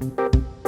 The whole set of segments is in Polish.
Thank you.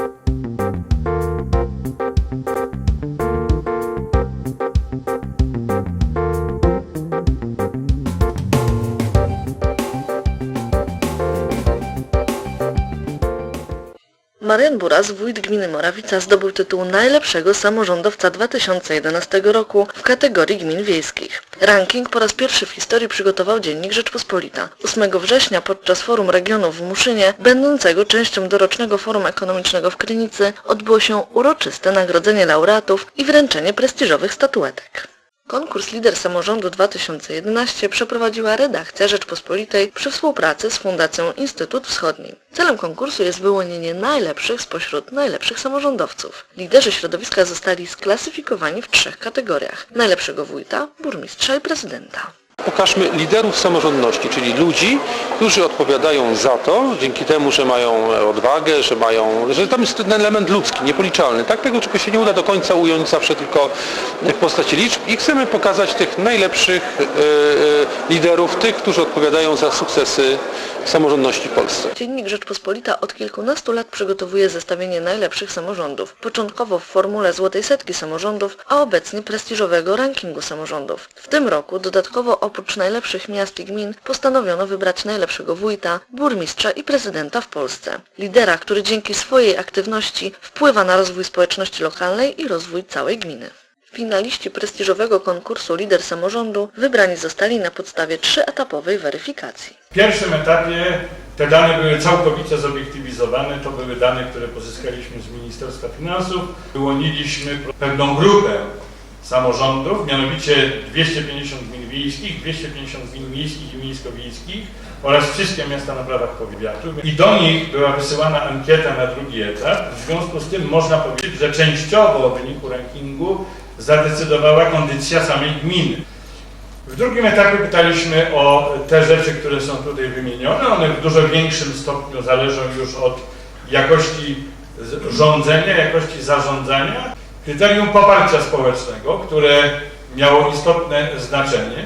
Marian Buras, wójt gminy Morawica, zdobył tytuł najlepszego samorządowca 2011 roku w kategorii gmin wiejskich. Ranking po raz pierwszy w historii przygotował Dziennik Rzeczpospolita. 8 września podczas Forum Regionów w Muszynie, będącego częścią dorocznego Forum Ekonomicznego w Krynicy, odbyło się uroczyste nagrodzenie laureatów i wręczenie prestiżowych statuetek. Konkurs Lider Samorządu 2011 przeprowadziła redakcja Rzeczpospolitej przy współpracy z Fundacją Instytut Wschodni. Celem konkursu jest wyłonienie najlepszych spośród najlepszych samorządowców. Liderzy środowiska zostali sklasyfikowani w trzech kategoriach. Najlepszego wójta, burmistrza i prezydenta. Pokażmy liderów samorządności, czyli ludzi, którzy odpowiadają za to, dzięki temu, że mają odwagę, że mają, że tam jest ten element ludzki, niepoliczalny. Tak tego, czego się nie uda do końca ująć zawsze tylko w postaci liczb i chcemy pokazać tych najlepszych e, e, liderów, tych, którzy odpowiadają za sukcesy samorządności w Polsce. Dziennik Rzeczpospolita od kilkunastu lat przygotowuje zestawienie najlepszych samorządów. Początkowo w formule Złotej Setki Samorządów, a obecnie prestiżowego rankingu samorządów. W tym roku dodatkowo oprócz najlepszych miast i gmin postanowiono wybrać najlepszego wójta, burmistrza i prezydenta w Polsce. Lidera, który dzięki swojej aktywności wpływa na rozwój społeczności lokalnej i rozwój całej gminy. Finaliści prestiżowego konkursu Lider Samorządu wybrani zostali na podstawie trzyetapowej weryfikacji. W pierwszym etapie te dane były całkowicie zobiektywizowane. To były dane, które pozyskaliśmy z Ministerstwa Finansów. Wyłoniliśmy pewną grupę samorządów, mianowicie 250 gmin wiejskich, 250 gmin miejskich i miejsko-wiejskich oraz wszystkie miasta na prawach powiatu. I do nich była wysyłana ankieta na drugi etap. W związku z tym można powiedzieć, że częściowo o wyniku rankingu zadecydowała kondycja samej gminy. W drugim etapie pytaliśmy o te rzeczy, które są tutaj wymienione. One w dużo większym stopniu zależą już od jakości rządzenia, jakości zarządzania. Kryterium poparcia społecznego, które miało istotne znaczenie.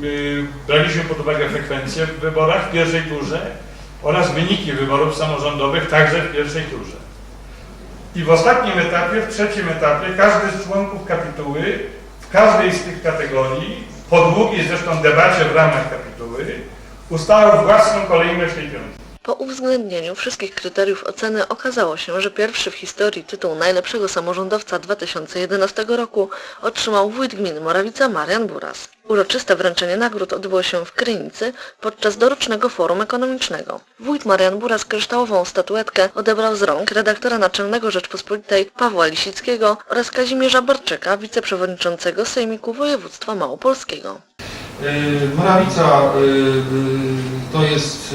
My Braliśmy pod uwagę frekwencję w wyborach w pierwszej turze oraz wyniki wyborów samorządowych także w pierwszej turze. I w ostatnim etapie, w trzecim etapie, każdy z członków kapituły w każdej z tych kategorii, po długiej zresztą debacie w ramach kapituły, ustalał własną kolejność tej piątki. Po uwzględnieniu wszystkich kryteriów oceny okazało się, że pierwszy w historii tytuł najlepszego samorządowca 2011 roku otrzymał wójt gminy Morawica Marian Buras. Uroczyste wręczenie nagród odbyło się w Krynicy podczas dorocznego forum ekonomicznego. Wójt Marian Buras kryształową statuetkę odebrał z rąk redaktora naczelnego Rzeczpospolitej Pawła Lisickiego oraz Kazimierza Barczyka, wiceprzewodniczącego Sejmiku Województwa Małopolskiego. Y, Morawica y, y, to jest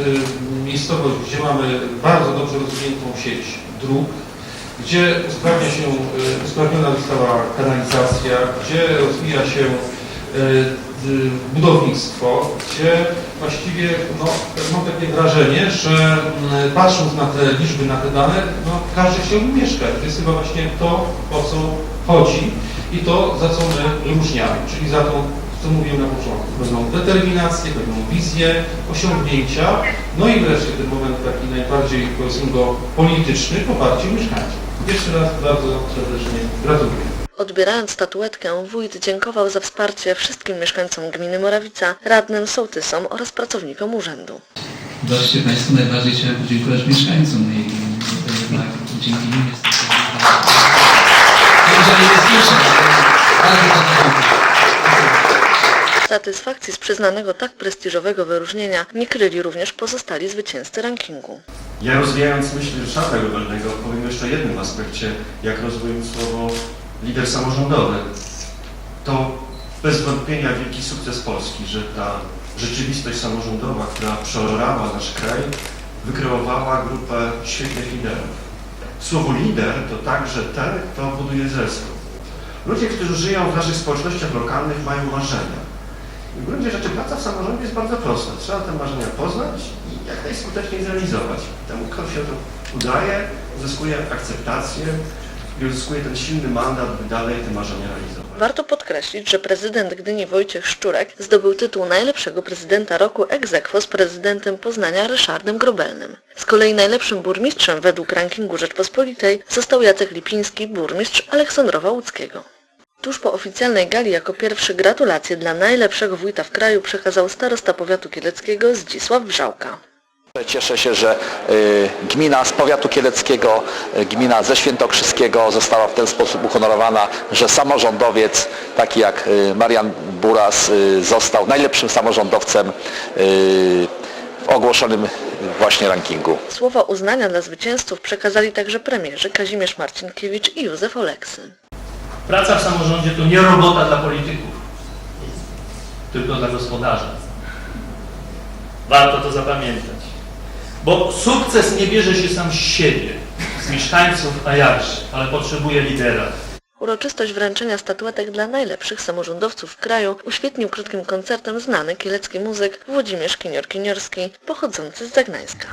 miejscowość, gdzie mamy bardzo dobrze rozwiniętą sieć dróg, gdzie usprawnia się, usprawniona została kanalizacja, gdzie rozwija się budownictwo, gdzie właściwie no, mam takie wrażenie, że patrząc na te liczby, na te dane, no, każdy chciałby mieszkać. To jest chyba właśnie to, o co chodzi i to, za co my różniamy, czyli za tą co mówiłem na początku, pewną determinację, pewną wizję, osiągnięcia, no i wreszcie ten moment taki najbardziej, powiedzmy go, polityczny, poparcie mieszkańców. Jeszcze raz bardzo serdecznie gratuluję. Odbierając statuetkę, wójt dziękował za wsparcie wszystkim mieszkańcom gminy Morawica, radnym, sołtysom oraz pracownikom urzędu. Zobaczcie Państwo, najbardziej chciałem podziękować mieszkańcom gminy, bo to jednak dzięki nim jest Jeżeli jest większa, bardzo dziękuję. Satysfakcji z przyznanego tak prestiżowego wyróżnienia nie kryli również pozostali zwycięzcy rankingu. Ja rozwijając myśl Ryszarda Gobalnego powiem jeszcze o jednym aspekcie, jak rozumiem słowo lider samorządowy. To bez wątpienia wielki sukces Polski, że ta rzeczywistość samorządowa, która przeorała nasz kraj, wykreowała grupę świetnych liderów. Słowo lider to także ten, kto buduje zespół. Ludzie, którzy żyją w naszych społecznościach lokalnych mają marzenia. W gruncie rzeczy praca w samorządzie jest bardzo prosta. Trzeba te marzenia poznać i jak najskuteczniej zrealizować. Temu, kto się to udaje, uzyskuje akceptację i uzyskuje ten silny mandat, by dalej te marzenia realizować. Warto podkreślić, że prezydent Gdyni Wojciech Szczurek zdobył tytuł najlepszego prezydenta roku ex aequo z prezydentem Poznania Ryszardem Grobelnym. Z kolei najlepszym burmistrzem według rankingu Rzeczpospolitej został Jacek Lipiński, burmistrz Aleksandrowa Łódzkiego. Tuż po oficjalnej gali jako pierwszy gratulacje dla najlepszego wójta w kraju przekazał starosta powiatu kieleckiego Zdzisław Wrzałka. Cieszę się, że y, gmina z powiatu kieleckiego, y, gmina ze Świętokrzyskiego została w ten sposób uhonorowana, że samorządowiec taki jak y, Marian Buras został najlepszym samorządowcem w ogłoszonym właśnie rankingu. Słowa uznania dla zwycięzców przekazali także premierzy Kazimierz Marcinkiewicz i Józef Oleksy. Praca w samorządzie to nie robota dla polityków, tylko dla gospodarza. Warto to zapamiętać. Bo sukces nie bierze się sam z siebie, z mieszkańców, a jakże, ale potrzebuje lidera. Uroczystość wręczenia statuetek dla najlepszych samorządowców w kraju uświetnił krótkim koncertem znany kielecki muzyk Włodzimierz Kinior-Kiniorski, pochodzący z Zagnańska.